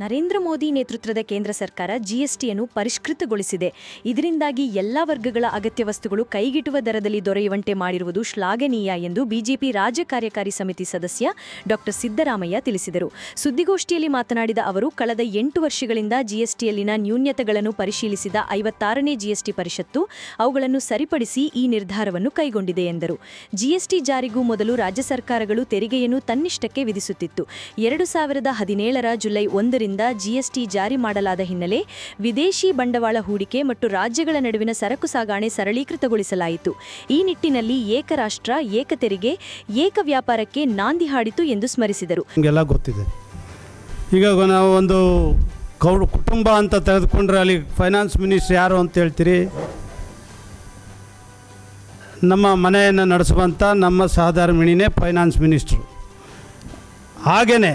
ನರೇಂದ್ರ ಮೋದಿ ನೇತೃತ್ವದ ಕೇಂದ್ರ ಸರ್ಕಾರ ಜಿಎಸ್ಟಿಯನ್ನು ಪರಿಷ್ಕೃತಗೊಳಿಸಿದೆ. ಇದರಿಂದಾಗಿ ಎಲ್ಲ ವರ್ಗಗಳ ಅಗತ್ಯ ವಸ್ತುಗಳು ಕೈಗಿಟುವ ದರದಲ್ಲಿ ದೊರೆಯುವಂತೆ ಮಾಡಿರುವುದು ಶ್ಲಾಘನೀಯ ಎಂದು ಬಿಜೆಪಿ ರಾಜ್ಯ ಕಾರ್ಯಕಾರಿ ಸಮಿತಿ ಸದಸ್ಯ ಡಾಕ್ಟರ್ ಸಿದ್ದರಾಮಯ್ಯ ತಿಳಿಸಿದರು. ಸುದ್ದಿಗೋಷ್ಠಿಯಲ್ಲಿ ಮಾತನಾಡಿದ ಅವರು, ಕಳೆದ ಎಂಟು ವರ್ಷಗಳಿಂದ ಜಿಎಸ್ಟಿಯಲ್ಲಿನ ನ್ಯೂನ್ಯತೆಗಳನ್ನು ಪರಿಶೀಲಿಸಿದ ಐವತ್ತಾರನೇ ಜಿಎಸ್ಟಿ ಪರಿಷತ್ತು ಅವುಗಳನ್ನು ಸರಿಪಡಿಸಿ ಈ ನಿರ್ಧಾರವನ್ನು ಕೈಗೊಂಡಿದೆ ಎಂದರು. ಜಿಎಸ್ಟಿ ಜಾರಿಗೂ ಮೊದಲು ರಾಜ್ಯ ಸರ್ಕಾರಗಳು ತೆರಿಗೆಯನ್ನು ತನ್ನಿಷ್ಟಕ್ಕೆ ವಿಧಿಸುತ್ತಿತ್ತು. ಎರಡು ಸಾವಿರದ ಹದಿನೇಳರ ಜುಲೈ ಒಂದರಿಂದ ಜಿಎಸ್ಟಿ ಜಾರಿ ಮಾಡಲಾದ ಹಿನ್ನೆಲೆ ವಿದೇಶಿ ಬಂಡವಾಳ ಹೂಡಿಕೆ ಮತ್ತು ರಾಜ್ಯಗಳ ನಡುವಿನ ಸರಕು ಸಾಗಾಣೆ ಸರಳೀಕೃತಗೊಳಿಸಲಾಯಿತು. ಈ ನಿಟ್ಟಿನಲ್ಲಿ ಏಕರಾಷ್ಟ್ರ ಏಕ ತೆರಿಗೆ ಏಕ ವ್ಯಾಪಾರಕ್ಕೆ ನಾಂದಿ ಹಾಡಿತು ಎಂದು ಸ್ಮರಿಸಿದರು. ಗೊತ್ತಿದೆ. ಈಗ ನಾವು ಒಂದು ಕೌ, ಕುಟುಂಬ ಅಂತ ತೆಗೆದುಕೊಂಡ್ರೆ ಅಲ್ಲಿ ಫೈನಾನ್ಸ್ ಮಿನಿಸ್ಟರ್ ಯಾರು ಅಂತ ಹೇಳ್ತೀರಿ? ನಮ್ಮ ಮನೆಯನ್ನು ನಡೆಸುವಂಥ ನಮ್ಮ ಸಹಧರ್ಮಿಣಿನೇ ಫೈನಾನ್ಸ್ ಮಿನಿಸ್ಟ್ರು ಹಾಗೆಯೇ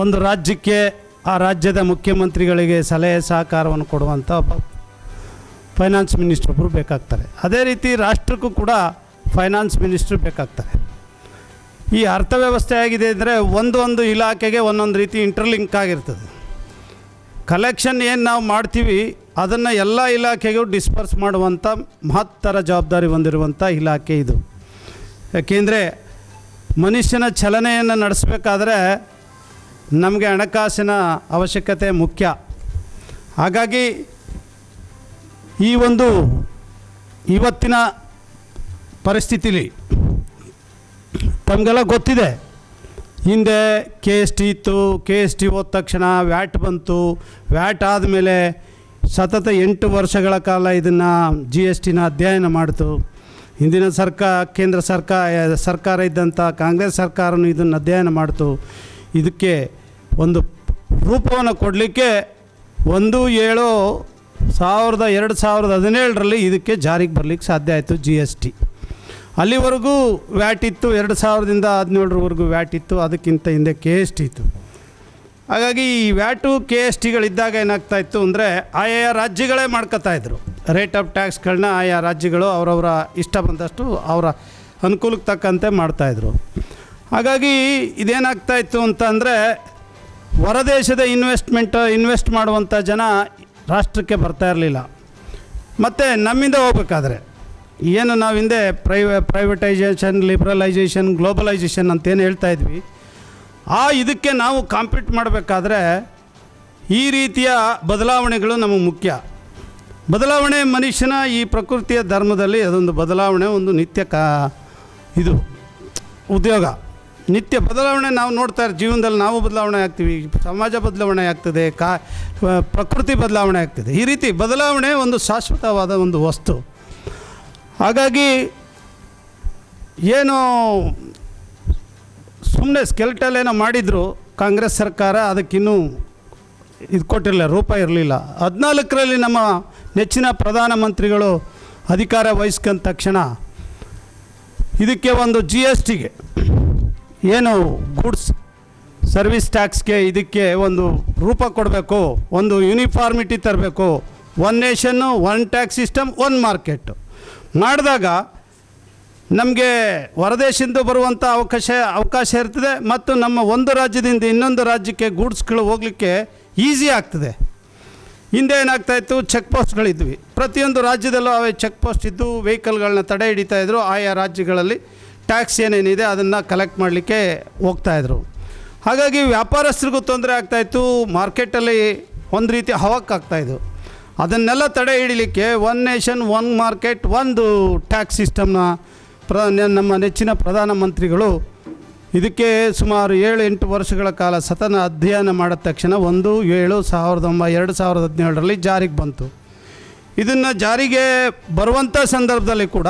ಒಂದು ರಾಜ್ಯಕ್ಕೆ ಆ ರಾಜ್ಯದ ಮುಖ್ಯಮಂತ್ರಿಗಳಿಗೆ ಸಲಹೆ ಸಹಕಾರವನ್ನು ಕೊಡುವಂಥ ಒಬ್ಬ ಫೈನಾನ್ಸ್ ಮಿನಿಸ್ಟ್ರ್ ಒಬ್ಬರು ಬೇಕಾಗ್ತಾರೆ. ಅದೇ ರೀತಿ ರಾಷ್ಟ್ರಕ್ಕೂ ಕೂಡ ಫೈನಾನ್ಸ್ ಮಿನಿಸ್ಟ್ರು ಬೇಕಾಗ್ತಾರೆ. ಈ ಅರ್ಥವ್ಯವಸ್ಥೆ ಆಗಿದೆ ಅಂದರೆ ಒಂದು ಒಂದು ಇಲಾಖೆಗೆ ಒಂದೊಂದು ರೀತಿ ಇಂಟರ್ಲಿಂಕ್ ಆಗಿರ್ತದೆ. ಕಲೆಕ್ಷನ್ ಏನು ನಾವು ಮಾಡ್ತೀವಿ, ಅದನ್ನು ಎಲ್ಲ ಇಲಾಖೆಗೂ ಡಿಸ್ಪರ್ಸ್ ಮಾಡುವಂಥ ಮಹತ್ತರ ಜವಾಬ್ದಾರಿ ಹೊಂದಿರುವಂಥ ಇಲಾಖೆ ಇದು. ಯಾಕೆಂದರೆ ಮನುಷ್ಯನ ಚಲನೆಯನ್ನು ನಡೆಸಬೇಕಾದ್ರೆ ನಮಗೆ ಹಣಕಾಸಿನ ಅವಶ್ಯಕತೆ ಮುಖ್ಯ. ಹಾಗಾಗಿ ಈ ಒಂದು ಇವತ್ತಿನ ಪರಿಸ್ಥಿತಿಲಿ ತಮಗೆಲ್ಲ ಗೊತ್ತಿದೆ. ಹಿಂದೆ ಕೆ ಎಸ್ ಟಿ ಇತ್ತು, ಕೆ ಎಸ್ ಟಿ ಹೋದ ತಕ್ಷಣ ವ್ಯಾಟ್ ಬಂತು. ವ್ಯಾಟ್ ಆದಮೇಲೆ ಸತತ ಎಂಟು ವರ್ಷಗಳ ಕಾಲ ಇದನ್ನು ಜಿ ಎಸ್ ಟಿನ ಅಧ್ಯಯನ ಮಾಡಿತು. ಹಿಂದಿನ ಸರ್ಕಾರ ಕೇಂದ್ರ ಸರ್ಕಾರ ಸರ್ಕಾರ ಇದ್ದಂಥ ಕಾಂಗ್ರೆಸ್ ಸರ್ಕಾರನೂ ಇದನ್ನು ಅಧ್ಯಯನ ಮಾಡಿತು. ಇದಕ್ಕೆ ಒಂದು ರೂಪವನ್ನು ಕೊಡಲಿಕ್ಕೆ ಒಂದು ಏಳು ಸಾವಿರದ ಎರಡು ಸಾವಿರದ ಹದಿನೇಳರಲ್ಲಿ ಇದಕ್ಕೆ ಜಾರಿಗೆ ಬರಲಿಕ್ಕೆ ಸಾಧ್ಯ ಆಯಿತು ಜಿ ಎಸ್ ಟಿ. ಅಲ್ಲಿವರೆಗೂ ವ್ಯಾಟ್ ಇತ್ತು, ಎರಡು ಸಾವಿರದಿಂದ ಹದಿನೇಳರವರೆಗೂ ವ್ಯಾಟ್ ಇತ್ತು, ಅದಕ್ಕಿಂತ ಹಿಂದೆ ಕೆ ಎಸ್ ಟಿ ಇತ್ತು. ಹಾಗಾಗಿ ಈ ವ್ಯಾಟು ಕೆ ಎಸ್ ಟಿಗಳಿದ್ದಾಗ ಏನಾಗ್ತಾ ಇತ್ತು ಅಂದರೆ ಆಯಾ ರಾಜ್ಯಗಳೇ ಮಾಡ್ಕೋತಾ ಇದ್ರು. ರೇಟ್ ಆಫ್ ಟ್ಯಾಕ್ಸ್ಗಳನ್ನ ಆಯಾ ರಾಜ್ಯಗಳು ಅವರವರ ಇಷ್ಟ ಬಂದಷ್ಟು ಅವರ ಅನುಕೂಲಕ್ಕೆ ತಕ್ಕಂತೆ ಮಾಡ್ತಾಯಿದ್ರು ಹಾಗಾಗಿ ಇದೇನಾಗ್ತಾ ಇತ್ತು ಅಂತ ಅಂದರೆ ಹೊರದೇಶದ ಇನ್ವೆಸ್ಟ್ಮೆಂಟ್, ಇನ್ವೆಸ್ಟ್ ಮಾಡುವಂಥ ಜನ ರಾಷ್ಟ್ರಕ್ಕೆ ಬರ್ತಾ ಇರಲಿಲ್ಲ. ಮತ್ತು ನಮ್ಮಿಂದ ಹೋಗ್ಬೇಕಾದ್ರೆ, ಏನು ನಾವು ಹಿಂದೆ ಪ್ರೈವೇ ಪ್ರೈವೇಟೈಸೇಷನ್ ಲಿಬ್ರಲೈಸೇಷನ್ ಗ್ಲೋಬಲೈಸೇಷನ್ ಅಂತೇನು ಹೇಳ್ತಾ ಇದ್ವಿ. ಆ ಇದಕ್ಕೆ ನಾವು ಕಾಂಪೀಟ್ ಮಾಡಬೇಕಾದ್ರೆ ಈ ರೀತಿಯ ಬದಲಾವಣೆಗಳು ನಮಗೆ ಮುಖ್ಯ. ಬದಲಾವಣೆ ಮನುಷ್ಯನ ಈ ಪ್ರಕೃತಿಯ ಧರ್ಮದಲ್ಲಿ ಅದೊಂದು ಬದಲಾವಣೆ, ಒಂದು ನಿತ್ಯ ಕಾ, ಇದು ಉದ್ಯೋಗ. ನಿತ್ಯ ಬದಲಾವಣೆ ನಾವು ನೋಡ್ತಾ ಇರೋ ಜೀವನದಲ್ಲಿ ನಾವು ಬದಲಾವಣೆ ಆಗ್ತೀವಿ, ಸಮಾಜ ಬದಲಾವಣೆ ಆಗ್ತದೆ, ಕಾ ಪ್ರಕೃತಿ ಬದಲಾವಣೆ ಆಗ್ತದೆ. ಈ ರೀತಿ ಬದಲಾವಣೆ ಒಂದು ಶಾಶ್ವತವಾದ ಒಂದು ವಸ್ತು. ಹಾಗಾಗಿ ಏನು ಸುಮ್ಮನೆ ಸ್ಕೆಲ್ಟಲ್ ಏನೋ ಮಾಡಿದ್ರು, ಕಾಂಗ್ರೆಸ್ ಸರ್ಕಾರ ಅದಕ್ಕಿನ್ನೂ ಇದು ಕೊಟ್ಟಿರಲಿಲ್ಲ, ರೂಪ ಇರಲಿಲ್ಲ. ಹದಿನಾಲ್ಕರಲ್ಲಿ ನಮ್ಮ ನೆಚ್ಚಿನ ಪ್ರಧಾನಮಂತ್ರಿಗಳು ಅಧಿಕಾರ ವಹಿಸ್ಕೊಂಡ ತಕ್ಷಣ ಇದಕ್ಕೆ ಒಂದು ಜಿ ಎಸ್ ಟಿಗೆ ಏನು ಗೂಡ್ಸ್ ಸರ್ವಿಸ್ ಟ್ಯಾಕ್ಸ್ಗೆ ಇದಕ್ಕೆ ಒಂದು ರೂಪ ಕೊಡಬೇಕು, ಒಂದು ಯೂನಿಫಾರ್ಮಿಟಿ ತರಬೇಕು one nation one tax system one market ಮಾಡಿದಾಗ ನಮಗೆ ಹೊರದೇಶದಿಂದ ಬರುವಂಥ ಅವಕಾಶ ಅವಕಾಶ ಇರ್ತದೆ ಮತ್ತು ನಮ್ಮ ಒಂದು ರಾಜ್ಯದಿಂದ ಇನ್ನೊಂದು ರಾಜ್ಯಕ್ಕೆ ಗೂಡ್ಸ್ಗಳು ಹೋಗಲಿಕ್ಕೆ ಈಸಿ ಆಗ್ತದೆ. ಹಿಂದೆ ಏನಾಗ್ತಾ ಇತ್ತು? ಚೆಕ್ ಪೋಸ್ಟ್ಗಳಿದ್ವಿ ಪ್ರತಿಯೊಂದು ರಾಜ್ಯದಲ್ಲೂ ಅವೇ ಚೆಕ್ ಪೋಸ್ಟ್ ಇದ್ದು ವೆಹಿಕಲ್ಗಳನ್ನ ತಡೆ ಹಿಡಿತಾ ಇದ್ರು. ಆಯಾ ರಾಜ್ಯಗಳಲ್ಲಿ ಟ್ಯಾಕ್ಸ್ ಏನೇನಿದೆ ಅದನ್ನು ಕಲೆಕ್ಟ್ ಮಾಡಲಿಕ್ಕೆ ಹೋಗ್ತಾಯಿದ್ರು ಹಾಗಾಗಿ ವ್ಯಾಪಾರಸ್ಥರಿಗೂ ತೊಂದರೆ ಆಗ್ತಾಯಿತ್ತು ಮಾರ್ಕೆಟಲ್ಲಿ ಒಂದು ರೀತಿ ಹವಕ್ಕಾಗ್ತಾಯಿದ್ದು ಅದನ್ನೆಲ್ಲ ತಡೆ ಹಿಡಿಲಿಕ್ಕೆ ಒನ್ ನೇಷನ್, ಒನ್ ಮಾರ್ಕೆಟ್, ಒಂದು ಟ್ಯಾಕ್ಸ್ ಸಿಸ್ಟಮ್ನ ಪ್ರ ನಮ್ಮ ನೆಚ್ಚಿನ ಪ್ರಧಾನಮಂತ್ರಿಗಳು ಇದಕ್ಕೆ ಸುಮಾರು ಏಳು ಎಂಟು ವರ್ಷಗಳ ಕಾಲ ಸತತ ಅಧ್ಯಯನ ಮಾಡಿದ ತಕ್ಷಣ ಒಂದು, ಏಳು ಸಾವಿರದ ಒಂಬ, ಎರಡು ಸಾವಿರದ ಹದಿನೇಳರಲ್ಲಿ ಜಾರಿಗೆ ಬಂತು. ಇದನ್ನು ಜಾರಿಗೆ ಬರುವಂಥ ಸಂದರ್ಭದಲ್ಲಿ ಕೂಡ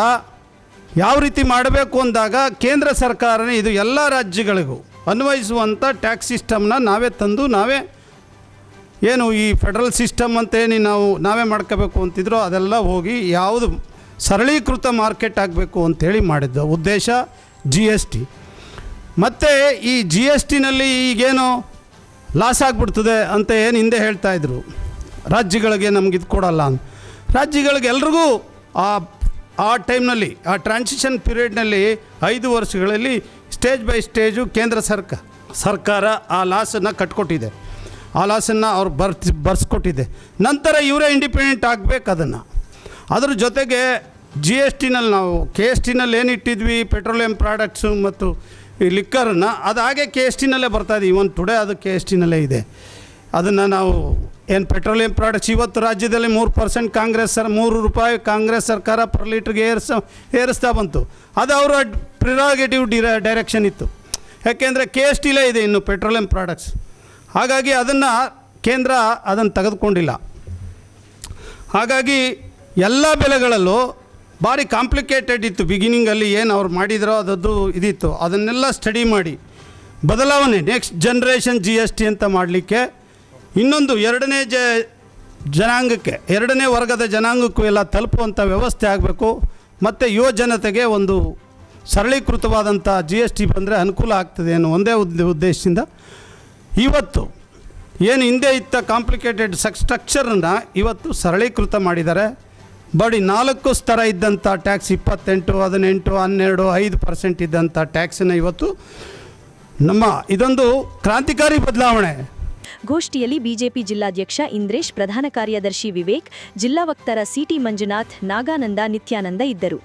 ಯಾವ ರೀತಿ ಮಾಡಬೇಕು ಅಂದಾಗ ಕೇಂದ್ರ ಸರ್ಕಾರನೇ ಇದು ಎಲ್ಲ ರಾಜ್ಯಗಳಿಗೂ ಅನ್ವಯಿಸುವಂಥ ಟ್ಯಾಕ್ಸ್ ಸಿಸ್ಟಮ್ನ ನಾವೇ ತಂದು ನಾವೇ ಏನು ಈ ಫೆಡ್ರಲ್ ಸಿಸ್ಟಮ್ ಅಂತೇನು ನಾವು ನಾವೇ ಮಾಡ್ಕೋಬೇಕು ಅಂತಿದ್ರು ಅದೆಲ್ಲ ಹೋಗಿ ಯಾವುದು ಸರಳೀಕೃತ ಮಾರ್ಕೆಟ್ ಆಗಬೇಕು ಅಂಥೇಳಿ ಮಾಡಿದ್ದ ಉದ್ದೇಶ ಜಿ ಎಸ್ ಟಿ. ಮತ್ತು ಈ ಜಿ ಎಸ್ ಟಿನಲ್ಲಿ ಈಗೇನು ಲಾಸ್ ಆಗಿಬಿಡ್ತದೆ ಅಂತ ಏನು ಹಿಂದೆ ಹೇಳ್ತಾಯಿದ್ರು ರಾಜ್ಯಗಳಿಗೆ ನಮ್ಗೆ ಇದು ಕೊಡಲ್ಲ ಅಂತ. ರಾಜ್ಯಗಳಿಗೆ ಎಲ್ರಿಗೂ ಆ ಆ ಟೈಮ್ನಲ್ಲಿ, ಆ ಟ್ರಾನ್ಸಿಷನ್ ಪೀರಿಯಡ್ನಲ್ಲಿ ಐದು ವರ್ಷಗಳಲ್ಲಿ ಸ್ಟೇಜ್ ಬೈ ಸ್ಟೇಜು ಕೇಂದ್ರ ಸರ್ಕಾರ ಸರ್ಕಾರ ಆ ಲಾಸನ್ನು ಕಟ್ಕೊಟ್ಟಿದೆ. ಆ ಲಾಸನ್ನು ಅವ್ರು ಬರ್ತಿ, ಬರ್ಸ್ಕೊಟ್ಟಿದೆ. ನಂತರ ಇವರೇ ಇಂಡಿಪೆಂಡೆಂಟ್ ಆಗಬೇಕು ಅದನ್ನು. ಅದ್ರ ಜೊತೆಗೆ ಜಿ ಎಸ್ ಟಿನಲ್ಲಿ ನಾವು ಕೆ ಎಸ್ ಟಿನಲ್ಲಿ ಏನಿಟ್ಟಿದ್ವಿ ಪೆಟ್ರೋಲಿಯಂ ಪ್ರಾಡಕ್ಟ್ಸು ಮತ್ತು ಈ ಲಿಕ್ಕರನ್ನು ಅದು ಹಾಗೆ ಕೆ ಎಸ್ ಟಿನಲ್ಲೇ ಬರ್ತಾ ಇದೆ. ಇವನ್ ಟುಡೇ ಅದು ಕೆ ಎಸ್ ಟಿನಲ್ಲೇ ಇದೆ. ಅದನ್ನು ನಾವು ಏನು ಪೆಟ್ರೋಲಿಯಂ ಪ್ರಾಡಕ್ಟ್ಸ್ ಇವತ್ತು ರಾಜ್ಯದಲ್ಲಿ ಮೂರು ಪರ್ಸೆಂಟ್ ಕಾಂಗ್ರೆಸ್ ಸರ್, ಮೂರು ರೂಪಾಯಿ ಕಾಂಗ್ರೆಸ್ ಸರ್ಕಾರ ಪರ್ ಲೀಟ್ರಿಗೆ ಏರಿಸ, ಏರಿಸ್ತಾ ಬಂತು. ಅದು ಅವರ ಪ್ರಿರಾಗೇಟಿವ್ ಡಿರ ಡೈರೆಕ್ಷನ್ ಇತ್ತು. ಯಾಕೆಂದರೆ ಕೆ ಎಸ್ ಟಿಲೇ ಇದೆ ಇನ್ನು ಪೆಟ್ರೋಲಿಯಂ ಪ್ರಾಡಕ್ಟ್ಸ್. ಹಾಗಾಗಿ ಅದನ್ನು ಕೇಂದ್ರ ಅದನ್ನು ತೆಗೆದುಕೊಂಡಿಲ್ಲ. ಹಾಗಾಗಿ ಎಲ್ಲ ಬೆಲೆಗಳಲ್ಲೂ ಭಾರಿ ಕಾಂಪ್ಲಿಕೇಟೆಡ್ ಇತ್ತು. ಬಿಗಿನಿಂಗಲ್ಲಿ ಏನು ಅವ್ರು ಮಾಡಿದ್ರೋ ಅದದ್ದು ಇದಿತ್ತು. ಅದನ್ನೆಲ್ಲ ಸ್ಟಡಿ ಮಾಡಿ. ಬದಲಾವಣೆ next generation G S T ಅಂತ ಮಾಡಲಿಕ್ಕೆ ಇನ್ನೊಂದು ಎರಡನೇ ಜ ಜನಾಂಗಕ್ಕೆ, ಎರಡನೇ ವರ್ಗದ ಜನಾಂಗಕ್ಕೂ ಎಲ್ಲ ತಲುಪುವಂಥ ವ್ಯವಸ್ಥೆ ಆಗಬೇಕು. ಮತ್ತು ಯುವ ಜನತೆಗೆ ಒಂದು ಸರಳೀಕೃತವಾದಂಥ ಜಿ ಎಸ್ ಟಿ ಬಂದರೆ ಅನುಕೂಲ ಆಗ್ತದೆ ಅನ್ನೋ ಒಂದೇ ಉದ್ದ ಉದ್ದೇಶದಿಂದ ಇವತ್ತು ಏನು ಹಿಂದೆ ಇತ್ತ ಕಾಂಪ್ಲಿಕೇಟೆಡ್ ಸಕ್ ಸ್ಟ್ರಕ್ಚರನ್ನು ಇವತ್ತು ಸರಳೀಕೃತ ಮಾಡಿದ್ದಾರೆ. ಬಡಿ ನಾಲ್ಕು ಸ್ತರ ಇದ್ದಂಥ ಟ್ಯಾಕ್ಸ್ ಇಪ್ಪತ್ತೆಂಟು, ಹದಿನೆಂಟು, ಹನ್ನೆರಡು, ಐದು ಪರ್ಸೆಂಟ್ ಇದ್ದಂಥ ಟ್ಯಾಕ್ಸನ್ನು ಇವತ್ತು ನಮ್ಮ ಇದೊಂದು ಕ್ರಾಂತಿಕಾರಿ ಬದಲಾವಣೆ. ಗೋಷ್ಠಿಯಲ್ಲಿ ಬಿಜೆಪಿ ಜಿಲ್ಲಾಧ್ಯಕ್ಷ ಇಂದ್ರೇಶ್ ಪ್ರಧಾನ ಕಾರ್ಯದರ್ಶಿ ವಿವೇಕ್ ಜಿಲ್ಲಾ ವಕ್ತಾರ ಸಿಟಿ ಮಂಜುನಾಥ್ ನಾಗಾನಂದ ನಿತ್ಯಾನಂದ ಇದ್ದರು.